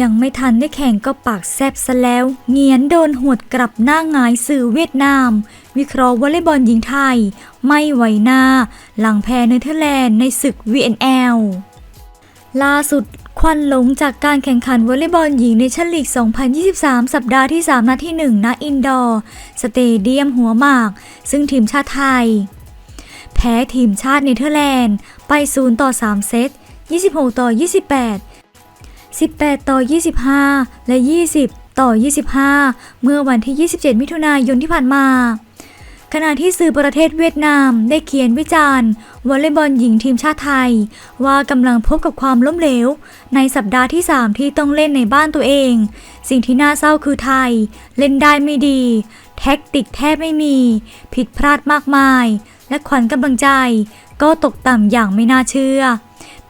ยังไม่ทันได้แข่งก็ปากแซบซะแล้ว เงียนโดนหวดกลับหน้าหงายสื่อเวียดนาม วิเคราะห์วอลเลย์บอลหญิงไทย ไม่ไหวหน้า หลังแพ้เนเธอร์แลนด์ในศึก VNL ล่าสุดควันหลงจากการแข่งขันวอลเลย์บอลหญิงในชั้นลีก 2023 สัปดาห์ที่ 3 นัดที่ 1 ณ อินดอร์ สเตเดียมหัวหมาก ซึ่งทีมชาติไทย แพ้ทีมชาติเนเธอร์แลนด์ ไป 0 ต่อ 3 เซต 26 ต่อ 28 18 ต่อ 25 และ 20 ต่อ 25 เมื่อวันที่ 27 มิถุนายนที่ผ่านมาขณะที่สื่อประเทศเวียดนามได้เขียนวิจารณ์วอลเลย์บอลหญิงทีมชาติไทย ว่ากำลังพบกับความล้มเหลว ในสัปดาห์ที่ 3 ที่ต้องเล่นในบ้านตัวเอง สิ่งที่น่าเศร้าคือไทย เล่นได้ไม่ดี แท็กติกแทบไม่มี ผิดพลาดมากมาย และขวัญกำลังใจ ก็ตกต่ำอย่างไม่น่าเชื่อ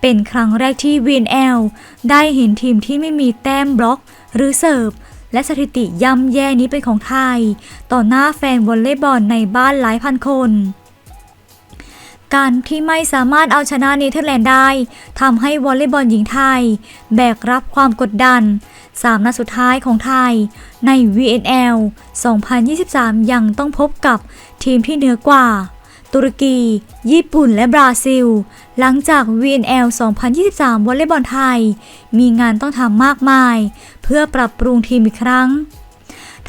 เป็นครั้งแรกที่ VNL ได้เห็นทีมที่ไม่มีแต้มบล็อกหรือเสิร์ฟและสถิติย่ำแย่นี้เป็นของไทย ต่อหน้าแฟนวอลเลย์บอลในบ้านหลายพันคน การที่ไม่สามารถเอาชนะเนเธอร์แลนด์ได้ทำให้วอลเลย์บอลหญิงไทย แบกรับความกดดัน 3 นัดสุดท้ายของไทยใน VNL 2023 ยังต้องพบกับทีมที่เหนือกว่า ตุรกี ญี่ปุ่นและบราซิล หลังจาก VNL 2023 วอลเลย์บอลไทย มีงานต้องทำมากมาย เพื่อปรับปรุงทีมอีกครั้ง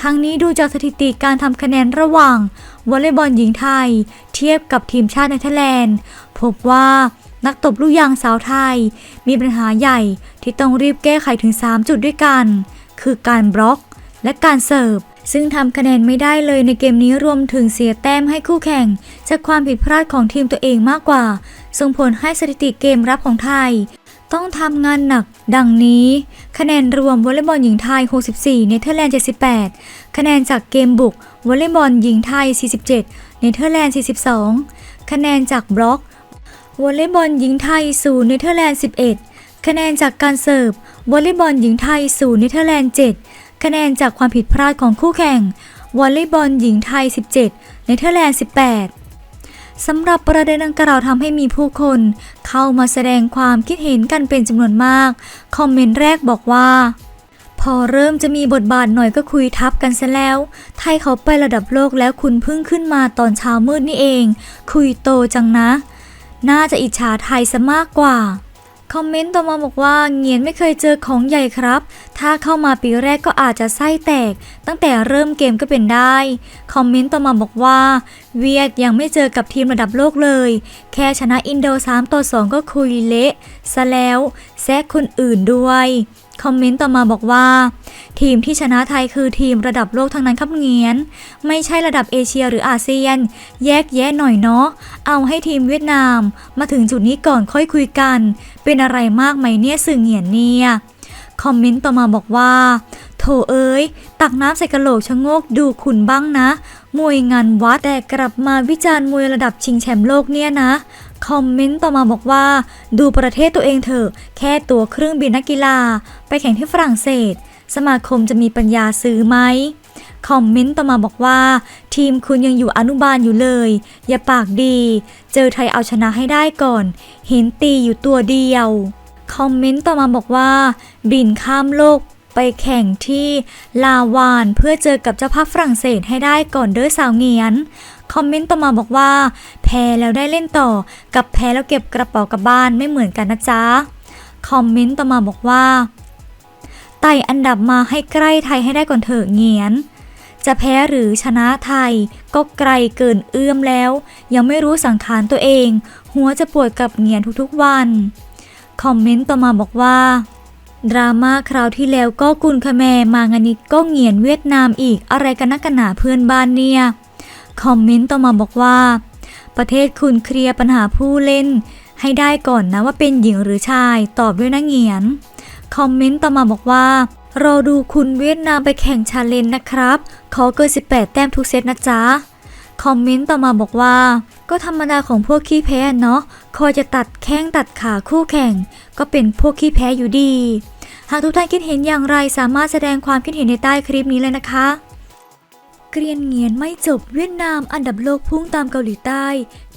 ทั้งนี้ดูจากสถิติการทำคะแนนระหว่างวอลเลย์บอลหญิงไทย เทียบกับทีมชาติเนเธอร์แลนด์ พบว่านักตบลูกยางสาวไทย มีปัญหาใหญ่ที่ต้องรีบแก้ไขถึง 3 จุดด้วยกัน คือการบล็อกและการเสิร์ฟ ซึ่งทำคะแนนไม่ได้เลยในเกมนี้รวมถึงเสียแต้มให้คู่แข่ง จากความผิดพลาดของทีมตัวเองมากกว่า ส่งผลให้สถิติเกมรับของไทย ต้องทำงานหนัก ดังนี้ คะแนนรวมวอลเลย์บอลหญิงไทย 64 เนเธอร์แลนด์ 78 คะแนนจากเกมบุกวอลเลย์บอลหญิงไทย 47 เนเธอร์แลนด์ 42 คะแนนจากบล็อกวอลเลย์บอลหญิงไทย 0 เนเธอร์แลนด์ 11 คะแนนจากการเสิร์ฟวอลเลย์บอลหญิงไทย 0 เนเธอร์แลนด์ 7 คะแนนจากความผิดพลาดของคู่แข่งวอลเลย์บอลหญิงไทย 17 เนเธอร์แลนด์ 18 สำหรับประเด็นดังกล่าวทำให้มีผู้คนเข้ามาแสดงความคิดเห็นกันเป็นจำนวนมาก คอมเมนต์แรกบอกว่า พอเริ่มจะมีบทบาทหน่อยก็คุยทับกันซะแล้ว ไทยเขาไประดับโลกแล้วคุณเพิ่งขึ้นมาตอนเช้ามืดนี่เอง คุยโตจังนะ น่าจะอิจฉาไทยซะมากกว่า คอมเมนต์ต่อมาบอกว่าเงียนไม่เคยเจอของใหญ่ครับ ถ้าเข้ามาปีแรกก็อาจจะไส้แตก ตั้งแต่เริ่มเกมก็เป็นได้ คอมเมนต์ต่อมาบอกว่า เวียดยังไม่เจอกับทีมระดับโลกเลย แค่ชนะอินโด 3 ต่อ 2 ก็คุยเละซะแล้วแซกคนอื่นด้วย คอมเมนต์ต่อมาบอกว่า ทีมที่ชนะไทยคือทีมระดับโลกทั้งนั้นครับเงียน ไม่ใช่ระดับเอเชียหรืออาเซียน แยกแยะหน่อยเนาะเอาให้ทีมเวียดนาม มาถึงจุดนี้ก่อนค่อยคุยกัน เป็นอะไรมากไหมเนี่ยสื่อเงียนเนี่ยคอมเมนต์ต่อมาบอกว่าโถเอ้ย ตักน้ำใส่กระโหลกชะโงกดูคุณบ้างนะ มวยงานวัดแต่กลับมาวิจารณ์มวยระดับชิงแชมป์โลกเนี่ยนะ คอมเมนต์ต่อมาบอกว่า ดูประเทศตัวเองเถอะ แค่ตัวเครื่องบินนักกีฬา ไปแข่งที่ฝรั่งเศส สมาคมจะมีปัญญาซื้อไหมคอมเมนต์ต่อมาบอกว่า ทีมคุณยังอยู่อนุบาลอยู่เลย อย่าปากดี เจอไทยเอาชนะให้ได้ก่อน เห็นตีอยู่ตัวเดียว คอมเมนต์ต่อมาบอกว่า บินข้ามโลกไปแข่งที่ลาวานเพื่อเจอกับเจ้าภาพฝรั่งเศสให้ได้ก่อนเด้อสาวเงียน คอมเมนต์ต่อมาบอกว่า แพ้แล้วได้เล่นต่อ กับแพ้แล้วเก็บกระเป๋ากลับบ้านไม่เหมือนกันนะจ๊ะ คอมเมนต์ต่อมาบอกว่า ไต่อันดับมาให้ใกล้ไทยให้ได้ก่อนเถอะเงียน จะแพ้หรือชนะไทย ก็ไกลเกินเอื้อมแล้ว ยังไม่รู้สังขารตัวเอง หัวจะปวดกับเงียนทุกๆวัน คอมเมนต์ต่อมาบอกว่าดราม่าคราวที่แล้วก็กุนคแมมางานนี้ก็เงียนเวียดนามอีกอะไรกันนักกันหนาเพื่อนบ้านเนี่ยคอมเมนต์ต่อมาบอกว่า ประเทศคุณเคลียร์ปัญหาผู้เล่น ให้ได้ก่อนนะว่าเป็นหญิงหรือชายตอบด้วยนะเงียน คอมเมนต์ต่อมาบอกว่ารอดูคุณเวียดนามไปแข่งชาเลนจ์นะครับ ขอเกิน 18 แต้มทุกเซตนะจ๊ะ คอมเมนต์ต่อมาบอกว่า ก็ธรรมดาของพวกขี้แพ้เนาะ คอยจะตัดแข้งตัดขาคู่แข่ง ก็เป็นพวกขี้แพ้อยู่ดี หากทุกท่านคิดเห็นอย่างไรสามารถแสดงความคิดเห็นในใต้คลิปนี้เลยนะคะ เกรียนเงียนไม่จบเวียดนามอันดับโลกพุ่งตามเกาหลีใต้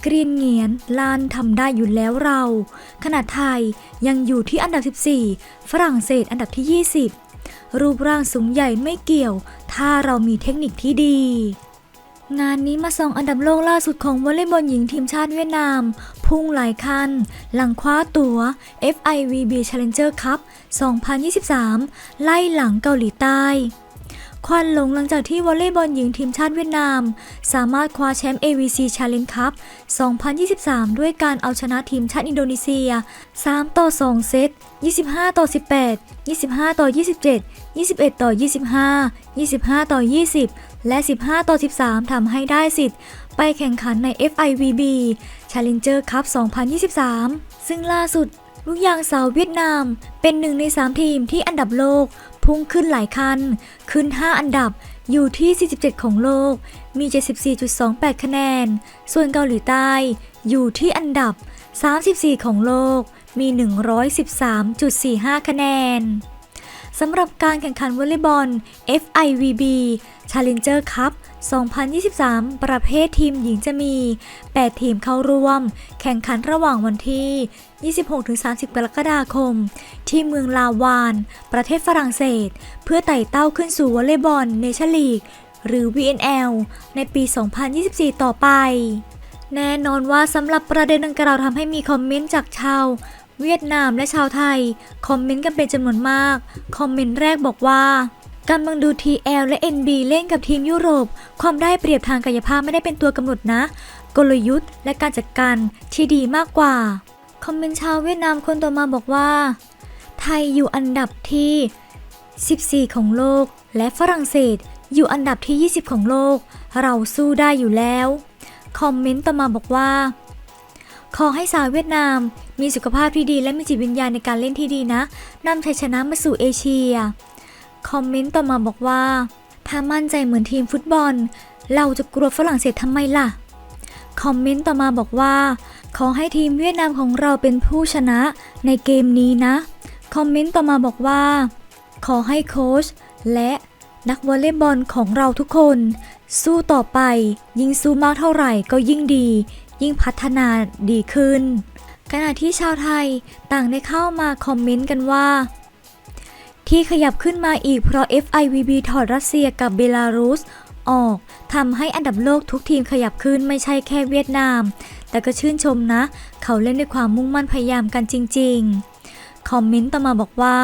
เกรียนเงียนลานทำได้อยู่แล้วเราขณะไทยยังอยู่ที่อันดับ 14 ฝรั่งเศสอันดับที่ 20 รูปร่างสูงใหญ่ไม่เกี่ยว ถ้าเรามีเทคนิคที่ดี งานนี้มาส่องอันดับโลกล่าสุดของวอลเลย์บอลหญิงทีมชาติเวียดนาม พุ่งหลายคัน หลังคว้าตัว FIVB Challenger Cup 2023 ไล่หลังเกาหลีใต้ ควันหลงหลังจากที่วอลเลย์บอลหญิงทีมชาติเวียดนาม สามารถคว้าแชมป์ AVC Challenge Cup 2023 ด้วยการเอาชนะทีมชาติอินโดนีเซีย 3 ต่อ 2 เซต 25 ต่อ 18 25 ต่อ 27 21 ต่อ 25 25 ต่อ 20 และ 15 ต่อ 13 ทำให้ได้สิทธิ์ ไปแข่งขันใน FIVB Challenger Cup 2023 ซึ่งล่าสุด ลูกยางสาวเวียดนาม เป็นหนึ่งใน 3 ทีมที่อันดับโลก พุ่งขึ้นหลายคัน ขึ้น 5 อันดับอยู่ที่ 47 ของโลก มี 74.28 คะแนน ส่วนเกาหลีใต้ อยู่ที่อันดับ 34 ของโลก มี 113.45 คะแนน สำหรับการแข่งขันวอลเลย์บอล FIVB Challenger Cup 2023 ประเภททีมหญิงจะมี 8 ทีมเข้าร่วม แข่งขันระหว่างวันที่ 26-30 กรกฎาคม ที่เมืองลาวาน ประเทศฝรั่งเศส เพื่อไต่เต้าขึ้นสู่วอลเลย์บอลเนชั่นลีก หรือ VNL ในปี 2024 ต่อไป แน่นอนว่าสำหรับประเด็นดังกล่าวทำให้มีคอมเมนต์จากชาว เวียดนามและชาวไทย คอมเมนต์กันเป็นจำนวนมาก คอมเมนต์แรกบอกว่ากำลังดู TL และ NB เล่นกับทีมยุโรป ความได้เปรียบทางกายภาพไม่ได้เป็นตัวกำหนดนะ กลยุทธ์และการจัดการที่ดีมากกว่า คอมเมนต์ชาวเวียดนามคนต่อมาบอกว่า ไทยอยู่อันดับที่ 14 ของโลก และฝรั่งเศสอยู่อันดับที่ 20 ของโลก เราสู้ได้อยู่แล้ว คอมเมนต์ต่อมาบอกว่า ขอให้สาวเวียดนาม มีสุขภาพที่ดีและมีจิตวิญญาณในการเล่นที่ดีนะนำชัยชนะมาสู่เอเชีย คอมเมนต์ต่อมาบอกว่า ถ้ามั่นใจเหมือนทีมฟุตบอล เราจะกลัวฝรั่งเศสทำไมล่ะ คอมเมนต์ต่อมาบอกว่า ขอให้ทีมเวียดนามของเราเป็นผู้ชนะในเกมนี้นะ คอมเมนต์ต่อมาบอกว่า ขอให้โค้ชและนักวอลเลย์บอลของเราทุกคน สู้ต่อไป ยิ่งสู้มากเท่าไหร่ก็ยิ่งดี ยิ่งพัฒนาดีขึ้น ขณะที่ชาวไทยต่างได้เข้ามาคอมเมนต์กันว่า ที่ขยับขึ้นมาอีกเพราะ FIVB ถอดรัสเซียกับเบลารุสออกทำให้อันดับโลกทุกทีมขยับขึ้นไม่ใช่แค่เวียดนาม แต่ก็ชื่นชมนะ เขาเล่นด้วยความมุ่งมั่นพยายามกันจริง ๆ คอมเมนต์ต่อมาบอกว่า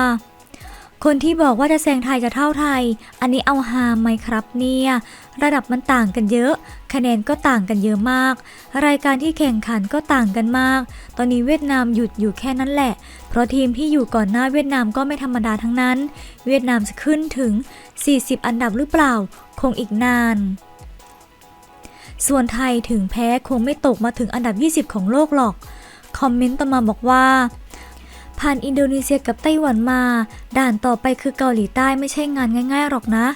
คนที่บอกว่าจะแซงไทยจะเท่าไทย อันนี้เอาฮามไหมครับเนี่ย ระดับมันต่างกันเยอะ คะแนนก็ต่างกันเยอะมาก รายการที่แข่งขันก็ต่างกันมาก ตอนนี้เวียดนามหยุดอยู่แค่นั้นแหละ เพราะทีมที่อยู่ก่อนหน้าเวียดนามก็ไม่ธรรมดาทั้งนั้น เวียดนามจะขึ้นถึง 40 อันดับหรือเปล่า คงอีกนาน ส่วนไทยถึงแพ้คงไม่ตกมาถึงอันดับ 20 ของโลกหรอก คอมเมนต์ต่อมาบอกว่า ผ่านอินโดนีเซียกับไต้หวันมา ด่านต่อไปคือเกาหลีใต้ไม่ใช่งานง่ายๆหรอกนะ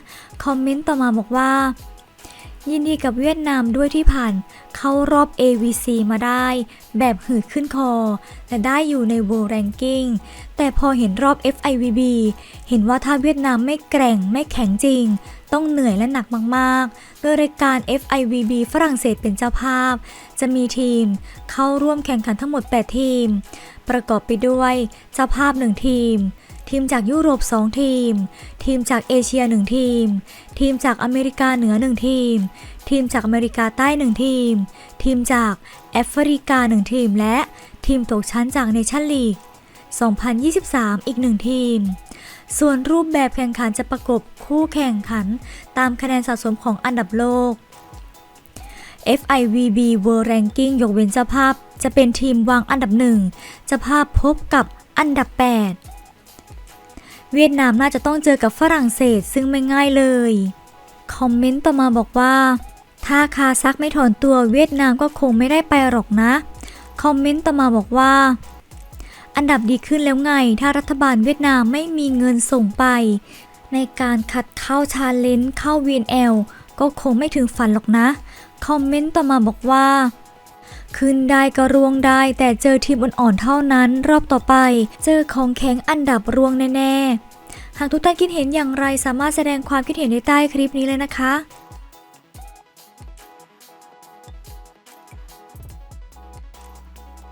คอมเมนต์ต่อมาบอกว่า ยินดีกับเวียดนามด้วยที่ผ่าน เข้ารอบ AVC มาได้ แบบหืดขึ้นคอ แต่ได้อยู่ใน World Ranking แต่พอเห็นรอบ FIVB เห็นว่าถ้าเวียดนามไม่แกร่งไม่แข็งจริง ต้องเหนื่อยและหนักมากๆ โดยรายการ FIVB ฝรั่งเศสเป็นเจ้าภาพ จะมีทีมเข้าร่วมแข่งขันทั้งหมด 8 ทีม ประกอบไปด้วยเจ้าภาพ 1 ทีม ทีมจากยุโรป 2 ทีม ทีมจากเอเชีย 1 ทีม ทีมจากอเมริกาเหนือ 1 ทีม ทีมจากอเมริกาใต้ 1 ทีม ทีมจากแอฟริกา 1 ทีม และทีมตกชั้นจากเนชั่นลีก 2023 อีก 1 ทีม ส่วนรูปแบบแข่งขันจะประกบคู่แข่งขัน ตามคะแนนสะสมของอันดับโลก FIVB World Ranking ยกเว้นเจ้าภาพ จะเป็นทีมวางอันดับหนึ่งเจ้าภาพพบกับอันดับ 8 เวียดนามน่าจะต้องเจอกับฝรั่งเศสซึ่งไม่ง่ายเลย คอมเมนต์ต่อมาบอกว่า ถ้าคาซักไม่ถอนตัวเวียดนามก็คงไม่ได้ไปหรอกนะ คอมเมนต์ต่อมาบอกว่า อันดับดีขึ้นแล้วไง ถ้ารัฐบาลเวียดนามไม่มีเงินส่งไป ในการคัดเข้าชาเลนจ์เข้า VNL ก็คงไม่ถึงฝันหรอกนะ คอมเมนต์ต่อมาบอกว่า ขึ้นได้ก็ร่วงได้ แต่เจอทีมอ่อนๆเท่านั้น รอบต่อไป เจอของแข็งอันดับร่วงแน่ๆ หากทุกท่านคิดเห็นอย่างไรสามารถแสดงความคิดเห็นได้ใต้คลิปนี้เลยนะคะ